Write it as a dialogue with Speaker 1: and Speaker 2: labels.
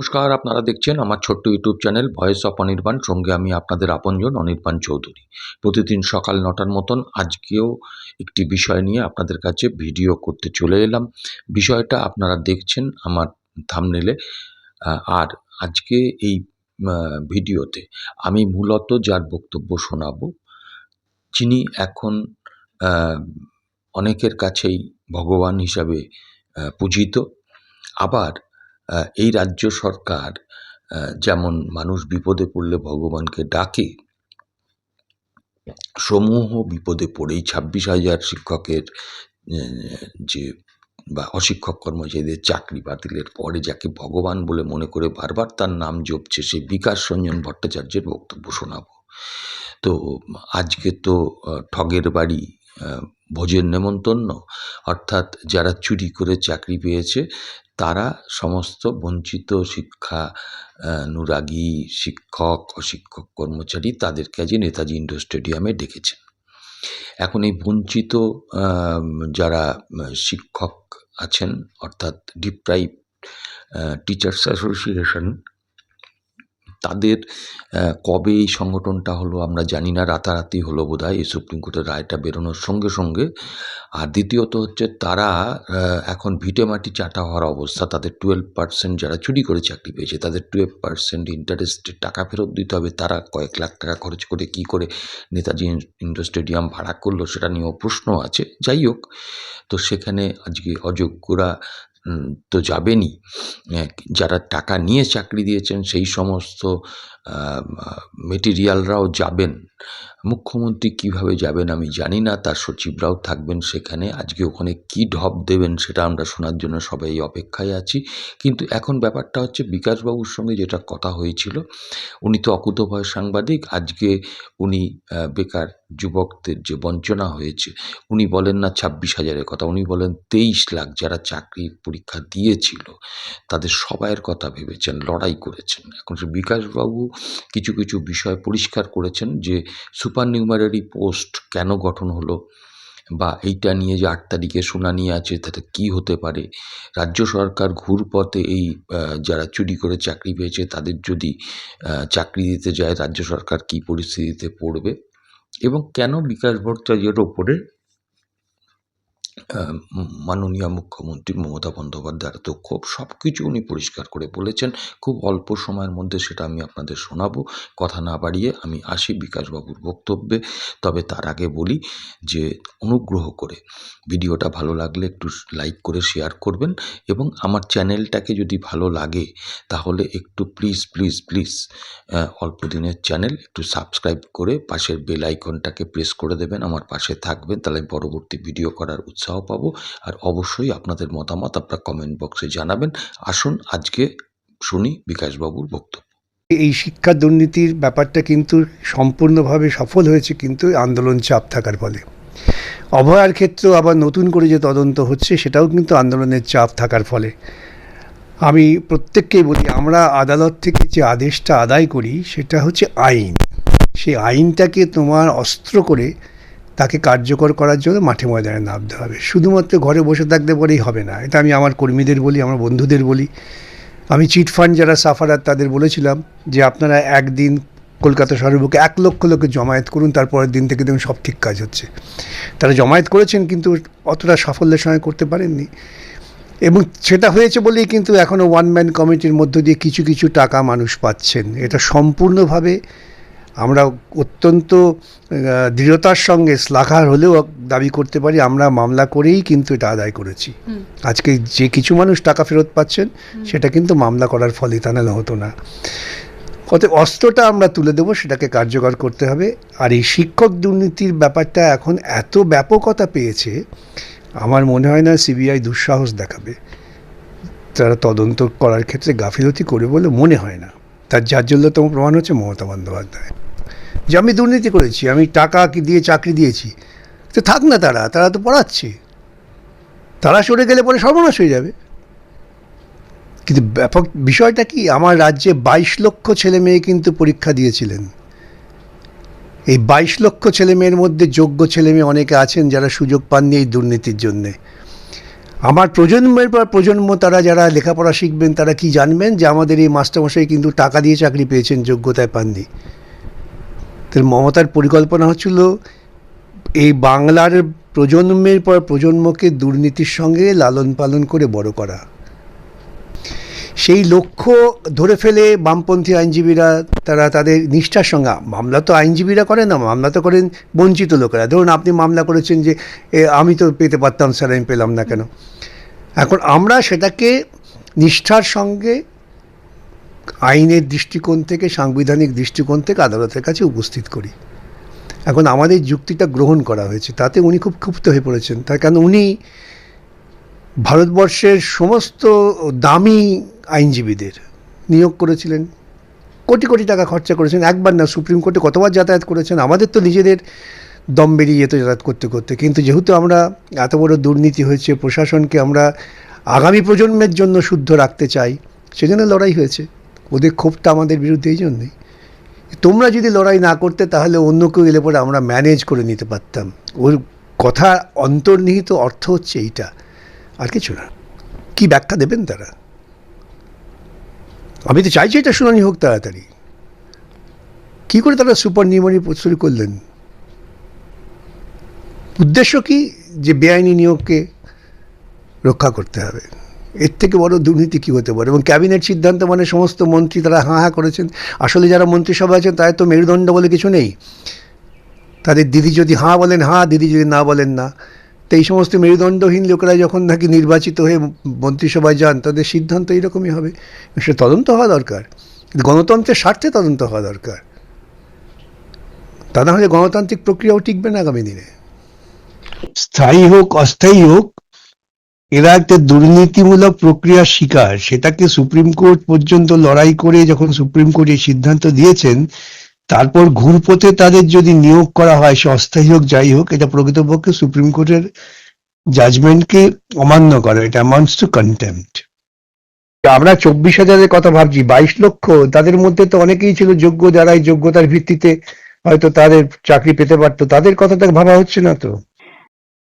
Speaker 1: নমস্কার, আপনারা দেখছেন আমার ছোট্ট YouTube channel voice of Anirban. সঙ্গে আমি আপনাদের আপনজন অনির্বাণ চৌধুরী। প্রতিদিন সকাল নটার মতন আজকেও একটি বিষয় নিয়ে আপনাদের কাছে ভিডিও করতে চলে এলাম। বিষয়টা আপনারা দেখছেন আমার থামনেলে আর আজকে এই ভিডিওতে আমি মূলত যার বক্তব্য শোনাব, যিনি এখন অনেকের কাছেই ভগবান হিসাবে পূজিত। আবার এই রাজ্য সরকার যেমন মানুষ বিপদে পড়লে ভগবানকে ডাকে, সমূহ বিপদে পড়েই ছাব্বিশ হাজার শিক্ষকের যে, বা অশিক্ষক কর্মচারীদের চাকরি বাতিলের পরে যাকে ভগবান বলে মনে করে বারবার তার নাম জপছে, সেই বিকাশ রঞ্জন ভট্টাচার্যের বক্তব্য শোনাবো। তো আজকে তো ঠগের বাড়ি ভোজের নেমন্তন্ন। অর্থাৎ যারা চুরি করে চাকরি পেয়েছে তারা সমস্ত বঞ্চিত শিক্ষা আহ, অনুরাগী শিক্ষক অশিক্ষক কর্মচারী তাদেরকে আজ নেতাজি ইন্ডোর স্টেডিয়ামে ডেকেছেন এখন এই বঞ্চিত যারা শিক্ষক আছেন অর্থাৎ ডিপ্রাইভ টিচার্স অ্যাসোসিয়েশন তাদের কবে এই সংগঠনটা হলো আমরা জানি না, রাতারাতি হলো বোধ হয় এই সুপ্রিম কোর্টের রায়টা বেরোনোর সঙ্গে সঙ্গে। আর দ্বিতীয়ত হচ্ছে তারা এখন ভিটে মাটি চাটা হওয়ার অবস্থা। তাদের টুয়েলভ পার্সেন্ট যারা চুরি করে চাকরি পেয়েছে, তাদের টুয়েলভ পার্সেন্ট ইন্টারেস্টের টাকা ফেরত দিতে হবে। তারা কয়েক লাখ টাকা খরচ করে কি করে নেতাজি ইন্ডোর স্টেডিয়াম ভাড়া করল সেটা নিয়েও প্রশ্ন আছে। যাই হোক, তো সেখানে আজকে অযোগ্যরা তো যাবেনই। যারা টাকা নিয়ে চাকরি দিয়েছেন সেই সমস্ত মেটেরিয়ালরাও যাবেন। মুখ্যমন্ত্রী কীভাবে যাবেন আমি জানি না, তার সচিবরাও থাকবেন সেখানে। আজকে ওখানে কি ঢপ দেবেন সেটা আমরা শোনার জন্য সবাই অপেক্ষায় আছি। কিন্তু এখন ব্যাপারটা হচ্ছে বিকাশবাবুর সঙ্গে যেটা কথা হয়েছিল, উনি তো অকুতভয় সাংবাদিক, আজকে উনি বেকার যুবকদের যে বঞ্চনা হয়েছে, উনি বলেন না ছাব্বিশ হাজারের কথা, উনি বলেন তেইশ লাখ যারা চাকরির পরীক্ষা দিয়েছিল, তাদের সবাইয়ের কথা ভেবেছেন, লড়াই করেছেন। এখন সে বিকাশবাবু কিছু কিছু বিষয় পরিষ্কার করেছেন যে সুপার নিউমারারি পোস্ট কেন গঠন হলো বা এইটা নিয়ে যে আট তারিখে শুনানি আছে, তাতে কী হতে পারে? রাজ্য সরকার ঘুরপথে এই যারা চুরি করে চাকরি পেয়েছে, তাদের যদি চাকরি দিতে যায়, রাজ্য সরকার কী পরিস্থিতিতে পড়বে? এবং কেন বিকাশ ভট্টাচার্যের ওপরে মাননীয় মুখ্যমন্ত্রী মমতা বন্দ্যোপাধ্যায়ের তো ক্ষোভ সব কিছু উনি পরিষ্কার করে বলেছেন। খুব অল্প সময়ের মধ্যে সেটা আমি আপনাদের শোনাবো। কথা না বাড়িয়ে আমি আসি বিকাশবাবুর বক্তব্যে। তবে তার আগে বলি যে, অনুগ্রহ করে ভিডিওটা ভালো লাগলে একটু লাইক করে শেয়ার করবেন এবং আমার চ্যানেলটাকে যদি ভালো লাগে, তাহলে একটু প্লিজ প্লিজ প্লিজ অল্প দিনের চ্যানেল একটু সাবস্ক্রাইব করে পাশের বেল আইকনটাকে প্রেস করে দেবেন। আমার পাশে থাকবেন। তাহলে পরবর্তী ভিডিও করার উৎসাহ পাবো। আর অবশ্যই আপনাদের মতামত আপনার কমেন্ট বক্সে জানাবেন। আসুন, আজকে শুনি বিকাশবাবুর বক্তব্য।
Speaker 2: এই শিক্ষা দুর্নীতির ব্যাপারটা কিন্তু সম্পূর্ণভাবে সফল হয়েছে কিন্তু আন্দোলন চাপ থাকার ফলে। অভয়ার ক্ষেত্রেও আবার নতুন করে যে তদন্ত হচ্ছে, সেটাও কিন্তু আন্দোলনের চাপ থাকার ফলে। আমি প্রত্যেককেই বলি, আমরা আদালত থেকে যে আদেশটা আদায় করি, সেটা হচ্ছে আইন। সেই আইনটাকে তোমার অস্ত্র করে তাকে কার্যকর করার জন্য মাঠে ময়দানে নামতে হবে। শুধুমাত্র ঘরে বসে থাকতে পরেই হবে না। এটা আমি আমার কর্মীদের বলি, আমার বন্ধুদের বলি। আমি চিট ফান্ড যারা সাফারার তাদের বলেছিলাম যে আপনারা একদিন কলকাতা শহরের বুকে এক লক্ষ লোকের জমায়েত করুন, তারপরের দিন থেকে দেখুন সব ঠিক কাজ হচ্ছে। তারা জমায়েত করেছেন কিন্তু অতটা সাফল্যের সঙ্গে করতে পারেননি। এবং সেটা হয়েছে বলেই কিন্তু এখনও ওয়ান ম্যান কমিটির মধ্য দিয়ে কিছু কিছু টাকা মানুষ পাচ্ছেন। এটা সম্পূর্ণভাবে আমরা অত্যন্ত দৃঢ়তার সঙ্গে শ্লাঘার হলেও দাবি করতে পারি আমরা মামলা করেই কিন্তু এটা আদায় করেছি। আজকে যে কিছু মানুষ টাকা ফেরত পাচ্ছেন সেটা কিন্তু মামলা করার ফলে তা নাহলে হতো না। অতএব অস্ত্রটা আমরা তুলে দেবো সেটাকে কার্যকর করতে হবে। আর এই শিক্ষক দুর্নীতির ব্যাপারটা এখন এত ব্যাপকতা পেয়েছে আমার মনে হয় না সিবিআই দুঃসাহস দেখাবে। তারা তদন্ত করার ক্ষেত্রে গাফিলতি করে বলে মনে হয় না। তার জাজ্জল্যতম প্রমাণ হচ্ছে মমতা বন্দ্যোপাধ্যায়। যে আমি দুর্নীতি করেছি, আমি টাকা কি দিয়ে চাকরি দিয়েছি, তো থাক না তারা তারা তো পড়াচ্ছে। তারা সরে গেলে পরে সর্বনাশ হয়ে যাবে। কিন্তু ব্যাপক বিষয়টা কি, আমার রাজ্যে বাইশ লক্ষ ছেলে মেয়ে কিন্তু পরীক্ষা দিয়েছিলেন। এই বাইশ লক্ষ ছেলে মেয়ের মধ্যে যোগ্য ছেলে মেয়ে অনেকে আছেন যারা সুযোগ পাননি এই দুর্নীতির জন্যে। আমার প্রজন্মের পর প্রজন্ম, তারা যারা লেখাপড়া শিখবেন, তারা কি জানবেন যে আমাদের এই মাস্টারমশাই কিন্তু টাকা দিয়ে চাকরি পেয়েছেন, যোগ্যতায় পাননি? তাহলে মমতার পরিকল্পনা হচ্ছিল, এই বাংলার প্রজন্মের পর প্রজন্মকে দুর্নীতির সঙ্গে লালন পালন করে বড় করা। সেই লক্ষ্য ধরে ফেলে বামপন্থী আইনজীবীরা, তারা তাদের নিষ্ঠার সঙ্গে, মামলা তো আইনজীবীরা করে না, মামলা তো করেন বঞ্চিত লোকেরা। ধরুন আপনি মামলা করেছেন যে আমি তো পেতে পারতাম, স্যার, আমি পেলাম না কেন? এখন আমরা সেটাকে নিষ্ঠার সঙ্গে, আইনের দৃষ্টিকোণ থেকে, সাংবিধানিক দৃষ্টিকোণ থেকে আদালতের কাছে উপস্থিত করি। এখন আমাদের যুক্তিটা গ্রহণ করা হয়েছে, তাতে উনি খুব ক্ষুব্ধ হয়ে পড়েছেন। তার কারণ উনি ভারতবর্ষের সমস্ত দামি আইনজীবীদের নিয়োগ করেছিলেন। কোটি কোটি টাকা খরচা করেছেন। একবার না, সুপ্রিম কোর্টে কতবার যাতায়াত করেছেন? আমাদের তো নিজেদের দম বেরিয়ে যেত যাতায়াত করতে করতে। কিন্তু যেহেতু আমরা এত বড় দুর্নীতি হয়েছে, প্রশাসনকে আমরা আগামী প্রজন্মের জন্য শুদ্ধ রাখতে চাই, সেজন্য লড়াই হয়েছে। ওদের ক্ষোভটা আমাদের বিরুদ্ধে এই জন্যই। তোমরা যদি লড়াই না করতে, তাহলে অন্য কেউ এলে পরে আমরা ম্যানেজ করে নিতে পারতাম। ওর কথা অন্তর্নিহিত অর্থ হচ্ছে এইটা। আর কিছু না। কি ব্যাখ্যা দেবেন তারা? আমি তো চাইছি এটা শুনানি হোক তাড়াতাড়ি। কি করে তারা সুপার নিউমারি শুরু করলেন? উদ্দেশ্য কি? যে বেআইনি নিয়োগকে রক্ষা করতে হবে। এর থেকে বড় দুর্নীতি কী হতে পারে? এবং ক্যাবিনেট সিদ্ধান্ত মানে সমস্ত মন্ত্রী তারা হাঁ হাঁ করেছেন। আসলে যারা মন্ত্রিসভা আছেন, তাদের তো মেরুদণ্ড বলে কিছু নেই। তাদের দিদি যদি হাঁ বলেন, হাঁ, দিদি যদি না বলেন না। তো এই সমস্ত মেরুদণ্ডহীন লোকেরা যখন নাকি নির্বাচিত হয়ে মন্ত্রিসভায় যান, তাদের সিদ্ধান্ত এইরকমই হবে। সে তদন্ত হওয়া দরকার। গণতন্ত্রের স্বার্থে তদন্ত হওয়া দরকার। তা না হলে গণতান্ত্রিক প্রক্রিয়াও টিকবে না আগামী দিনে। স্থায়ী হোক, অস্থায়ী হোক, এরা একটা দুর্নীতিমূলক প্রক্রিয়ার শিকার। সেটাকে সুপ্রিম কোর্ট পর্যন্ত লড়াই করে যখন সুপ্রিম কোর্ট এই সিদ্ধান্ত দিয়েছেন তারপর ঘুরপথে তাদের যদি নিয়োগ করা হয়, সে অস্থায়ী হোক, যাই হোক, এটা প্রকৃতপক্ষে সুপ্রিম কোর্টের জাজমেন্টকে অমান্য করে এটা অ্যামাউন্টস টু কন্টেম্পট আমরা চব্বিশ হাজারের কথা ভাবছি, বাইশ লক্ষ, তাদের মধ্যে তো অনেকেই ছিল যোগ্য যারা এই যোগ্যতার ভিত্তিতে হয়তো তাদের চাকরি পেতে পারতো, তাদের কথাটা ভাবা হচ্ছে না তো।